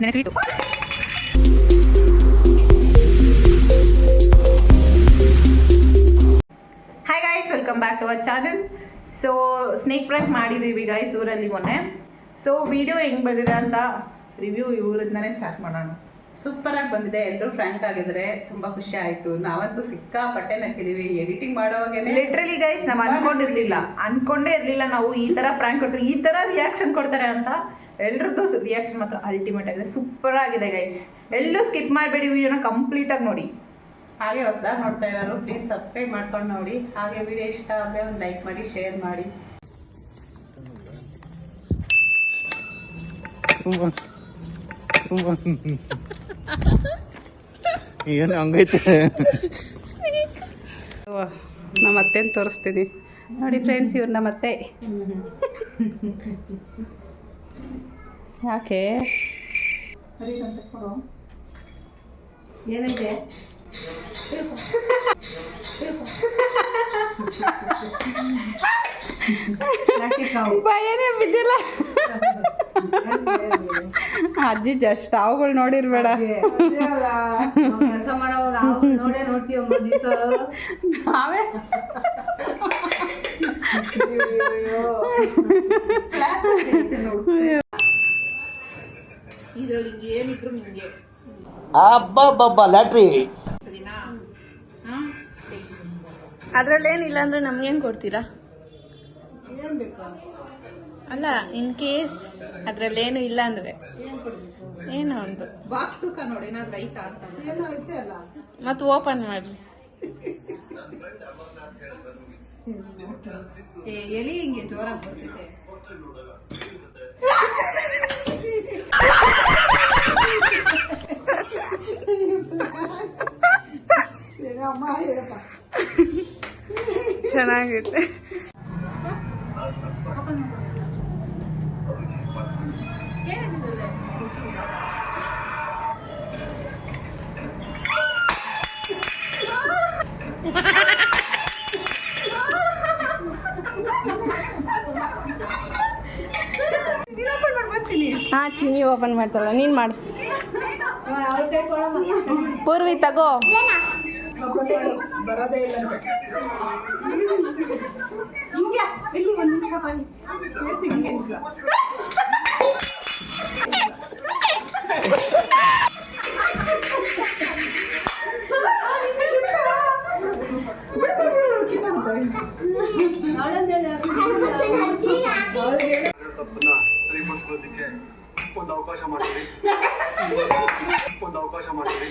ನೆನೆ sweet hi guys welcome back to our channel so snake prank ಮಾಡಿದ್ದೀವಿ guys ಊರಲ್ಲಿ ಮೊನ್ನೆ. ಸೊ ವಿಡಿಯೋ ಹೆಂಗೆ ಬಂದಿದೆ ಅಂತ ರಿವ್ಯೂ ಇವರಿಂದನೇ ಸ್ಟಾರ್ಟ್ ಮಾಡೋಣ. ಸೂಪರಾಗಿ ಬಂದಿದೆ. ಎಲ್ಲರೂ ಫ್ರ್ಯಾಂಕ್ ಆಗಿದ್ರೆ ತುಂಬಾ ಖುಷಿ ಆಯ್ತು. ನಾವಂತೂ ಸಿಕ್ಕಾಪಟ್ಟೆ ನಕ್ಕಿದೀವಿ. ಎಡಿಟಿಂಗ್ ಮಾಡೋವಾಗೇನೆ ಲಿಟ್ರಲಿ ಗೈಸ್ ನಾವು ಅನ್ಕೊಂಡಿರ್ಲಿಲ್ಲ. ಅನ್ಕೊಂಡೇ ಇರಲಿಲ್ಲ ನಾವು ಈ ಥರ ಪ್ರ್ಯಾಂಕ್ ಕೊಡ್ತೀವಿ. ಈ ಥರ ರಿಯಾಕ್ಷನ್ ಕೊಡ್ತಾರೆ ಅಂತ. ಎಲ್ರದ್ದು ರಿಯಾಕ್ಷನ್ ಮಾತ್ರ ಅಲ್ಟಿಮೇಟ್ ಆಗಿದೆ. ಸೂಪರ್ ಆಗಿದೆ ಗೈಸ್ ಎಲ್ಲೂ ಸ್ಕಿಪ್ ಮಾಡಬೇಡಿ ವಿಡಿಯೋನ ಕಂಪ್ಲೀಟಾಗಿ ನೋಡಿ. ಹಾಗೆ ಹೊಸದಾಗಿ ನೋಡ್ತಾ ಇರೋರು ಪ್ಲೀಸ್ ಸಬ್ಸ್ಕ್ರೈಬ್ ಮಾಡ್ಕೊಂಡು ನೋಡಿ. ಹಾಗೆ ವಿಡಿಯೋ ಇಷ್ಟ ಆದರೆ ಒಂದು ಲೈಕ್ ಮಾಡಿ ಶೇರ್ ಮಾಡಿ. ಏನು ಹಂಗೈತೆ? ನಮ್ಮ ಅತ್ತೆನ ತೋರಿಸ್ತೀನಿ. ನೋಡಿ ಫ್ರೆಂಡ್ಸ್ ಇವ್ರು ನಮ್ಮ ಅತ್ತೆ ಯಾಕೆ? ಏನೈತೆ ಭಯನೇ ಬಿದ್ದಿಲ್ಲ. ಅಜ್ಜಿ ಜಸ್ಟ್ ಅವುಗಳು ನೋಡಿರ್ಬೇಡ. ನಾವೇ ಇದ್ರಲ್ಲಿ ಏನಿದ್ರು ನಿಮಗೆ. ಅಬ್ಬಬ್ಬಬ್ಬ ಲ್ಯಾಟ್ರಿ. ಅದ್ರಲ್ಲಿ ಏನಿಲ್ಲ ಅಂದ್ರೆ ನಮ್ಗೇನ್ ಕೊಡ್ತೀರಾ? ಅಲ್ಲ ಇನ್ ಕೇಸ್ ಅದ್ರಲ್ಲೇನು ಇಲ್ಲ ಅಂದ್ರೆ. ಏನೋ ಒಂದು. ಬಾಕ್ಸ್ ತೂಕ ನೋಡಿ ಏನಾದ್ರು ಐತಾ ಅಂತ. ಮತ್ತೆ ಓಪನ್ ಮಾಡ್ರಿ. ಏ, ಎಲಿ ಹಿಂಗೆ ಜೋರಾಗಿ ಬರ್ತಿದೆ. ಚೆನ್ನಾಗೈತೆ. ಹಾ ಚಿನಿ ಓಪನ್ ಮಾಡ್ತಾಳ. ನೀನ್ ಮಾಡು. ಪೂರ್ವಿ ತಗೋ. ಬರೋದೇ ಇಲ್ಲ ಅಂತ. ಹಿಂಗೆ ಇಲ್ಲಿ ಒಂದು ನಿಮಿಷ ಬನ್ನಿ ಹಿಂಗೆ ನಿಂತ್ಕೊ. ಬಿಡು, ಬಿಡು, ಬಿಡು, ಕಿತ್ತೋಗುತ್ತೆ. ತಪ್ಪನ್ನ ಸರಿಪಡಿಸ್ಕೊಳ್ಳೋದಕ್ಕೆ ಒಂದು ಅವಕಾಶ ಮಾಡಿದ್ರಿ ಒಂದು ಅವಕಾಶ ಮಾಡಿದ್ರಿ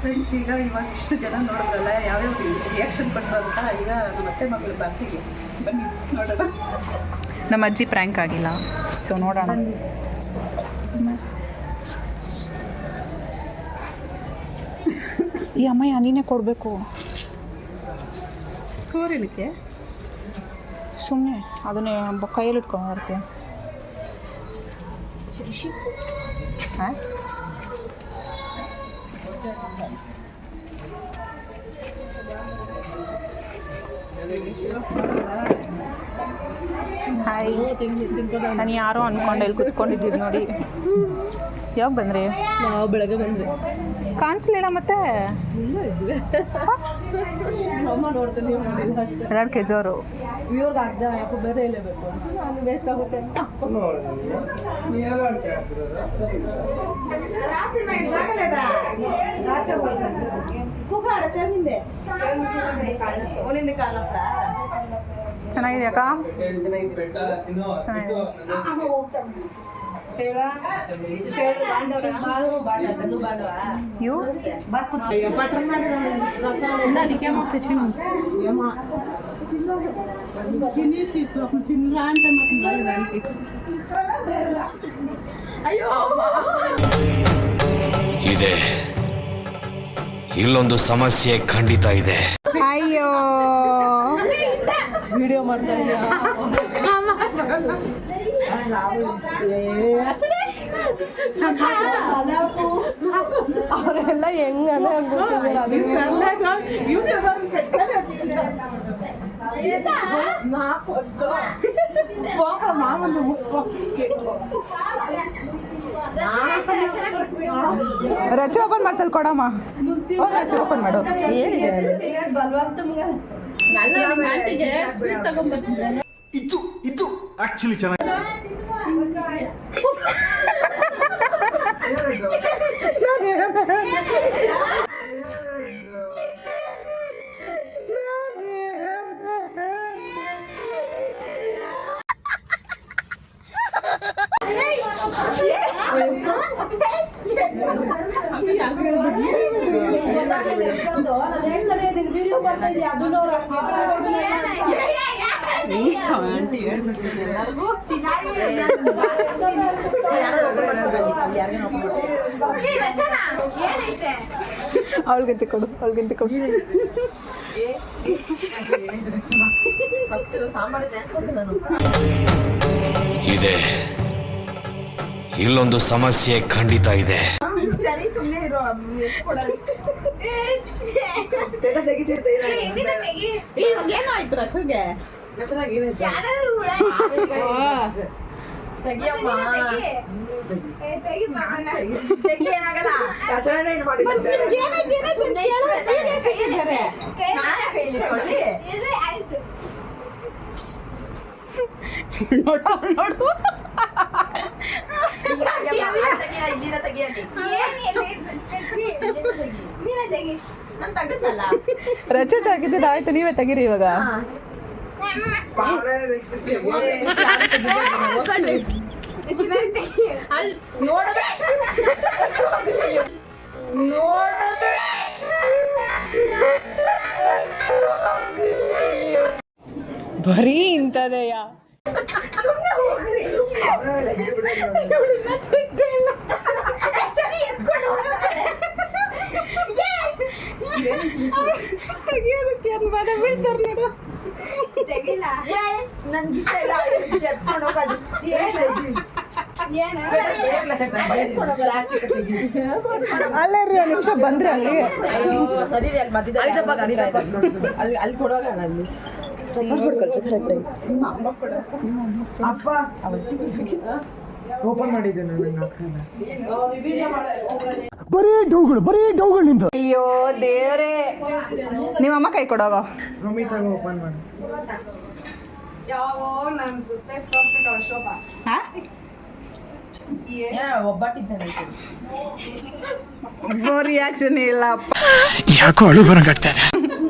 ಫ್ರೆಂಡ್ಸ್ ಈಗ ಇವಾಗ ಇಷ್ಟು ಜನ ನೋಡಿದ್ರಲ್ಲ ಯಾವ್ಯಾವ ರಿಯಾಕ್ಷನ್ ಕೊಟ್ಟರು ಅಂತ ಈಗ ಮತ್ತೆ ಮಗಳು ಬರ್ತೀವಿ ಬನ್ನಿ ನೋಡೋಣ. ನಮ್ಮ ಅಜ್ಜಿ ಪ್ರ್ಯಾಂಕ್ ಆಗಿಲ್ಲ. ಸೊ ನೋಡೋಣ. ಈ ಅಮ್ಮಯ್ಯ ನೀನೇ ಕೊಡಬೇಕು. ಕೋರಿಲಿಕ್ಕೆ ಸುಮ್ಮನೆ ಅದನ್ನೇ ಬ- ಕೈಯಲ್ಲಿ ಇಟ್ಕೊಂಡು ಹಾಂ? ಹಾಯ್ ನಾನು ಯಾರೋ ಅನ್ಕೊಂಡು ಇಲ್ಲಿ ಕುತ್ಕೊಂಡಿದ್ದೀನಿ ನೋಡಿ. ಯಾವಾಗ ಬಂದ್ರಿ? ನಾವು ಬೆಳಗ್ಗೆ ಬಂದ್ರಿ ಕಾಣಿಸ್ಲಿಲ್ಲ ಮತ್ತೆ? ಅಮ್ಮ ನೋಡ್ತೀನಿ ನೀವು ನೋಡಿಲ್ಲ ಅಷ್ಟೇ ಎರಡು ಕೆ ಜೋರು ಇವ್ರಿಗೆ ಅರ್ಧ ಯಾಕೋ ಬೇರೆ ಇಲ್ಲಬೇಕು ನಾನು ವೇಸ್ಟ್ ಆಗುತ್ತೆ. ಅಂತ ಚೆನ್ನಾಗಿದೆ. ಅಕ್ಕ ಚೆನ್ನಾಗಿದೆ ಇವು ಇದೆ ಇಲ್ಲೊಂದು ಸಮಸ್ಯೆ ಖಂಡಿತ ಇದೆ ಅಯ್ಯೋ ವಿಡಿಯೋ ಮಾಡ್ತಾ ಅವರೆಲ್ಲ ಹೆಂಗ ರಚೆ ಓಪನ್ ಮಾಡ್ತಲ್ ಕೊಡಮ್ಮ. ರಚೆ ಓಪನ್ ಮಾಡು. ಇದು ಇದು ಆಕ್ಚುಲಿ ಚೆನ್ನಾಗಿ ವಿಡಿಯೋ ಬರ್ತಾ ಇದೀಯ ಅದನ್ನ ಅವ್ರು ಅವಳಿಗಂತೆ ಕೊಡು ಅವಳಿಗಂತೆ ಕೊಡು ಇದೆ ಇಲ್ಲೊಂದು ಸಮಸ್ಯೆ ಖಂಡಿತ ಇದೆ ಸರಿ ಸುಮ್ಮನೆ ಇರೋ ಏನಾಯ್ತು ರಚೆಗೆ ನೋಡು ನೋಡು. ರಜೆ ತೆಗಿತಿದ್ದು ಆಯ್ತು ನೀವೇ ತೆಗೀರಿ ಇವಾಗ. ಬರೀ ಇಂಥದೆಯಾ? ತೆಗಿಯೋದಕ್ಕೆ ಏನು ಮನೆ ಬೀಳ್ತಾರೆ ನೋಡು. ಅಲ್ಲೇ ರೀ ಒಂದು ನಿಮಿಷ ಬಂದ್ರೆ ಅಲ್ಲಿ. ಓಪನ್ ಡೌಗಳು ನಿಂದು ಅಯ್ಯೋ ದೇವ್ರೇ. ನಿಮ್ಮಮ್ಮ ಕೈ ಕೊಡೋಗ. ಓಪನ್ ಮಾಡಿ ಹಾ ರಿಯಾಕ್ಷನ್ ಇಲ್ಲಪ್ಪ ಯಾಕೋ ಅಳು ಬರಂಗಾಗ್ತಾನೆ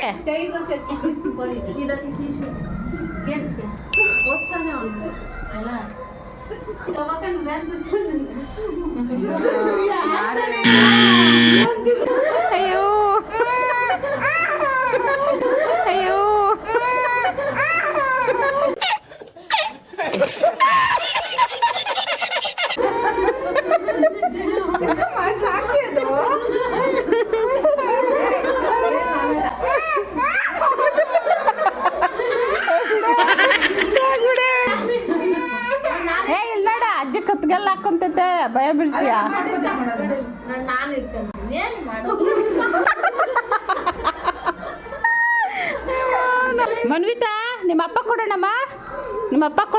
Piątkę. Chciałeś dostać czegoś kupolić.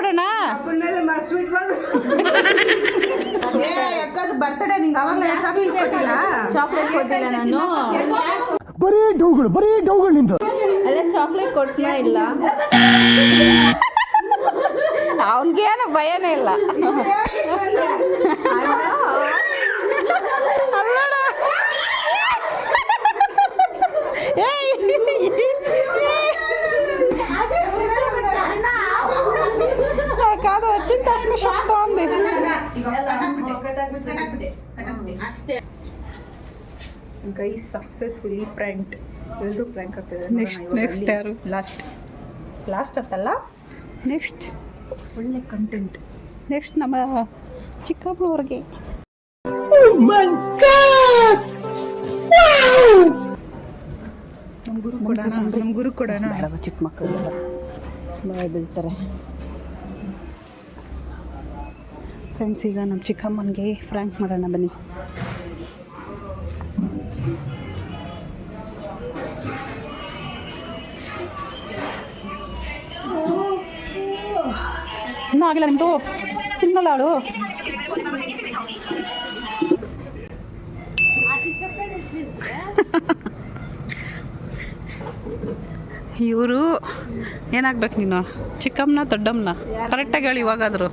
ನಿಮ್ಮ ಅಪ್ಪ ಕೊಡೋಣ ಯಾಕದು ಬರ್ತಡೇ ನಿಂಗೆ ಅವಾಗ ಚಾಕ್ಲೇಟ್ ಕೊಟ್ಟಿಲ್ಲ? ಚಾಕ್ಲೇಟ್ ಕೊಟ್ಟಿಲ್ಲ ನಾನು. ಬರೀ ಡೌಗಳು ಬರೀ ಡೌಗಳು ನಿಂದು. ಅದೇ ಚಾಕ್ಲೇಟ್ ಇಲ್ಲ? ಅವನಿಗೇನು ಭಯನೇ ಇಲ್ಲ. ಗೈ ಸಕ್ಸಸ್ಫುಲಿ ಪ್ರ್ಯಾಂಕ್ ಎಲ್ಲರೂ ಪ್ರ್ಯಾಂಕ್ ಆಗ್ತಿದೆ ನೆಕ್ಸ್ಟ್ ನೆಕ್ಸ್ಟ್ ಯಾರು? ಲಾಸ್ಟ್ ಲಾಸ್ಟ್ ಅಂತಲ್ಲ? ನೆಕ್ಸ್ಟ್ ಒಳ್ಳೆ ಕಂಟೆಂಟ್ ನೆಕ್ಸ್ಟ್ ನಮ್ಮ ಚಿಕ್ಕಮ್ಮನವ್ರಿಗೆ ನಮ್ಮ ಗುರು ಕೊಡೋಣ ನಮ್ಮ ಗುರು ಕೊಡೋಣ. ಚಿಕ್ಕ ಮಕ್ಕಳು? ಮಳೆ ಬೀಳ್ತಾರೆ. ಫ್ರೆಂಡ್ಸ್ ಈಗ ನಮ್ಮ ಚಿಕ್ಕಮ್ಮನಿಗೆ ಫ್ರ್ಯಾಂಕ್ ಮಾಡೋಣ ಬನ್ನಿ. ಇನ್ನೂ ಆಗಿಲ್ಲ ನಿಮ್ಮದು ತಿನ್ನಲ್ಲ ಅವಳು ಇವರು ಏನಾಗ್ಬೇಕು ನೀನು? ಚಿಕ್ಕಮ್ಮನ ದೊಡ್ಡಮ್ಮನ? ಕರೆಕ್ಟಾಗಿ ಹೇಳಿ ಇವಾಗಾದ್ರು.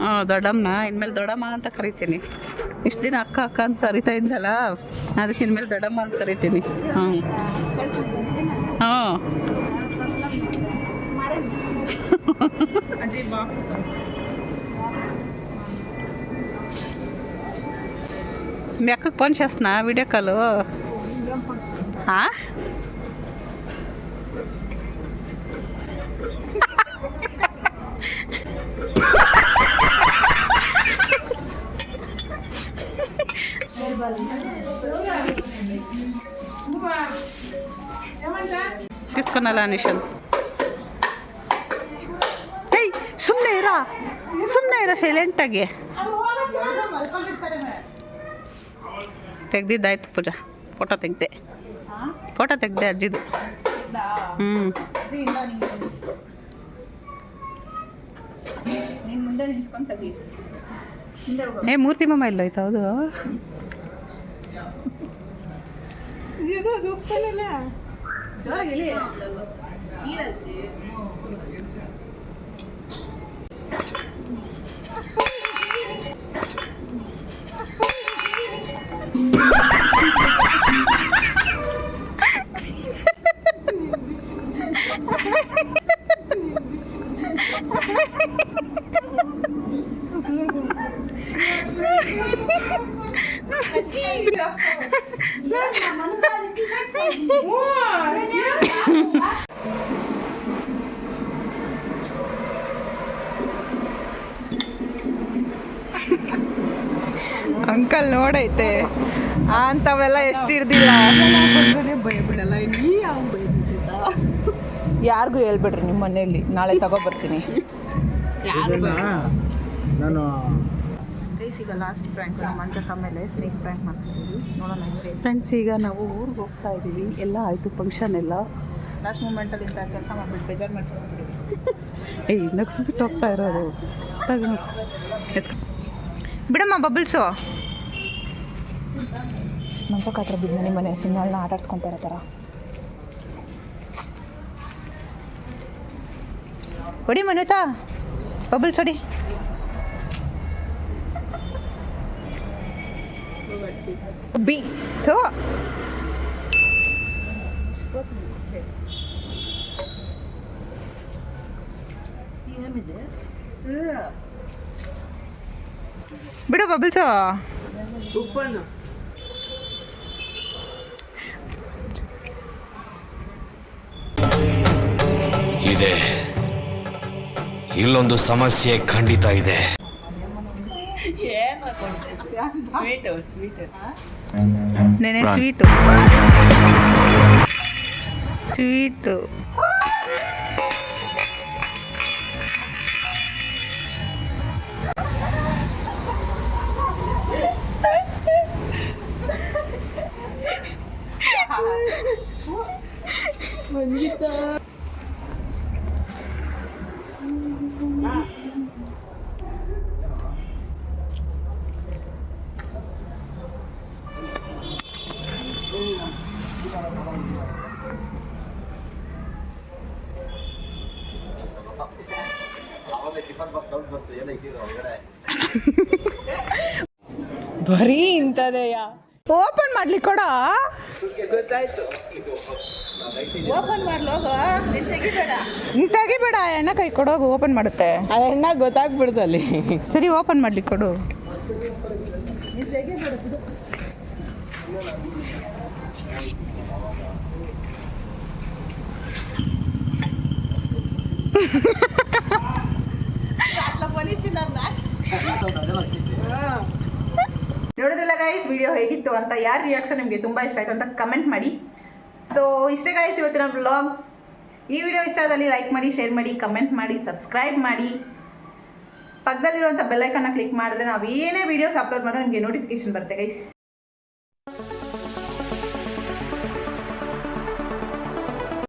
ಹಾಂ ದೊಡ್ಡಮ್ಮನ ಇನ್ಮೇಲೆ ದೊಡ್ಡಮ್ಮ ಅಂತ ಕರಿತೀನಿ ಇಷ್ಟು ದಿನ ಅಕ್ಕ ಅಕ್ಕ ಅಂತ ಕರಿತಾ ಇದ್ದಲ್ಲ ಅದಕ್ಕೆ ಇನ್ಮೇಲೆ ದೊಡ್ಡಮ್ಮ ಅಂತ ಕರಿತೀನಿ ಹಾಂ ಹಾಂ ಅಜಯ್ ಬಾಕ್ಸ್ మీ అక్కకు ఫోన్ చేస్తున్నా వీడియో కాల్ ఆ? తీసుకున్నా నిషన్ ಏಯ್ ಸುಮ್ಮನೆ ಇರ ಸುಮ್ಮನೆ ಇರ ಸೈಲೆಂಟಾಗಿ ತೆಗ್ದಿದ್ದಾಯ್ತು ಪೂಜಾ ಫೋಟೋ ತೆಗ್ದೆ ಫೋಟೋ ತೆಗ್ದೆ ಅಜ್ಜಿದು ಹ್ಞೂ ನೀನು ಮುಂದೆ ನಿಂತ್ಕೊಂಡು ತೆಗಿ ಹಿಂದೆ ಹೋಗು. ಏ ಮೂರ್ತಿ ಮಾಮ ಇಲ್ಲ ಆಯ್ತು ದೋಸ್ತಲ್ಲ ಜೋರಾಗಿ ಇಳಿ. ಅಂಕಲ್ ನೋಡೈತೆ. ಅಂತವೆಲ್ಲ ಅಂಥವೆಲ್ಲ ಎಷ್ಟು ಹಿಡ್ದಿಲ್ಲ. ಭಯ ಬಿಡಲ್ಲ ನೀ ಯಾವ ಭಯ ಯಾರಿಗೂ ಹೇಳ್ಬಿಡ್ರಿ ನಿಮ್ಮ ಮನೆಯಲ್ಲಿ. ನಾಳೆ ತಗೊಬರ್ತೀನಿ. ನಾನು ಗೈಸ್ ಈಗ ಲಾಸ್ಟ್ ಫ್ರ್ಯಾಂಕ್ ಮಂಚಕ ಮೇಲೆ ಸ್ನೇಕ್ ಫ್ರ್ಯಾಂಕ್ ಮಾಡ್ತಿದ್ದೀವಿ. ನೋಡೋಣ ಫ್ರೆಂಡ್ಸ್ ಈಗ ನಾವು ಊರಿಗೆ ಹೋಗ್ತಾ ಇದ್ದೀವಿ ಎಲ್ಲ ಆಯಿತು ಫಂಕ್ಷನ್ ಎಲ್ಲ. ಲಾಸ್ಟ್ ಮೂಮೆಂಟಲ್ಲಿ ಇಂಥ ಕೆಲಸ ಮಾಡಿಬಿಟ್ಟು ಬೇಜಾರು ಮಾಡಿಸ್ಕೊಂಡ್ಬಿಡಿ ಏಯ್ ನಗ್ಸ್ಬಿಟ್ಟು ಹೋಗ್ತಾ ಇರೋದು. ತಗೋ. ಎತ್ಕೊ. ಬಿಡಮ್ಮ ಬಬಲ್ಸು ಮಂಚಕ್ಕೆ ಹತ್ರ ಬಿದ್ದು ನಿಮ್ಮ ಮನೆ ಸುಮ್ಮನೆ ಆಟ ಆಡ್ಸ್ಕೊಂತ ಇರೋ ಥರ ಹೊಡಿ ಮನುತಾ ಬಬಲ್ಸ್ ಹೊಡಿ ಬಿ ಥೋ ಬಿಡು ಬಬಲ್ಸು ಇದೆ. ಇಲ್ಲೊಂದು ಸಮಸ್ಯೆ ಖಂಡಿತ ಇದೆ. ನೆನೆ. ಸ್ವೀಟು ಸ್ವೀಟು ಬರೀ ಇಂಥದೆಯಾ. ಓಪನ್ ಮಾಡ್ಲಿ ಕೊಡ. ಓಪನ್ ಮಾಡ್ಲೋಗ ನೀನ್ ತೆಗಿಬೇಡ. ಎಣ್ಣೆ ಕೈ ಕೊಡೋಗು ಓಪನ್ ಮಾಡುತ್ತೆ. ಅದನ್ನ ಗೊತ್ತಾಗ್ಬಿಡ್ತಲ್ಲಿ. ಸರಿ ಓಪನ್ ಮಾಡ್ಲಿಕ್ಕೆ ಕೊಡು. ನೋಡಿದ್ರಲ್ಲ ಗೈಸ್ ವಿಡಿಯೋ ಹೇಗಿತ್ತು ಅಂತ, ಯಾರು ರಿಯಾಕ್ಷನ್ ನಿಮಗೆ ತುಂಬ ಇಷ್ಟ ಆಯ್ತು ಅಂತ ಕಮೆಂಟ್ ಮಾಡಿ. ಸೊ ಇಷ್ಟೇ ಗೈಸ್ ಇವತ್ತಿನ ಬ್ಲಾಗ್ ಈ ವಿಡಿಯೋ ಇಷ್ಟ ಆದಲ್ಲಿ ಲೈಕ್ ಮಾಡಿ ಶೇರ್ ಮಾಡಿ ಕಮೆಂಟ್ ಮಾಡಿ ಸಬ್ಸ್ಕ್ರೈಬ್ ಮಾಡಿ. ಪಕ್ಕದಲ್ಲಿರುವಂಥ ಬೆಲ್ಲೈಕನ್ನ ಕ್ಲಿಕ್ ಮಾಡಿದ್ರೆ ನಾವು ಏನೇ ವೀಡಿಯೋಸ್ ಅಪ್ಲೋಡ್ ಮಾಡೋ ನಿಮಗೆ ನೋಟಿಫಿಕೇಶನ್ ಬರುತ್ತೆ ಗೈಸ್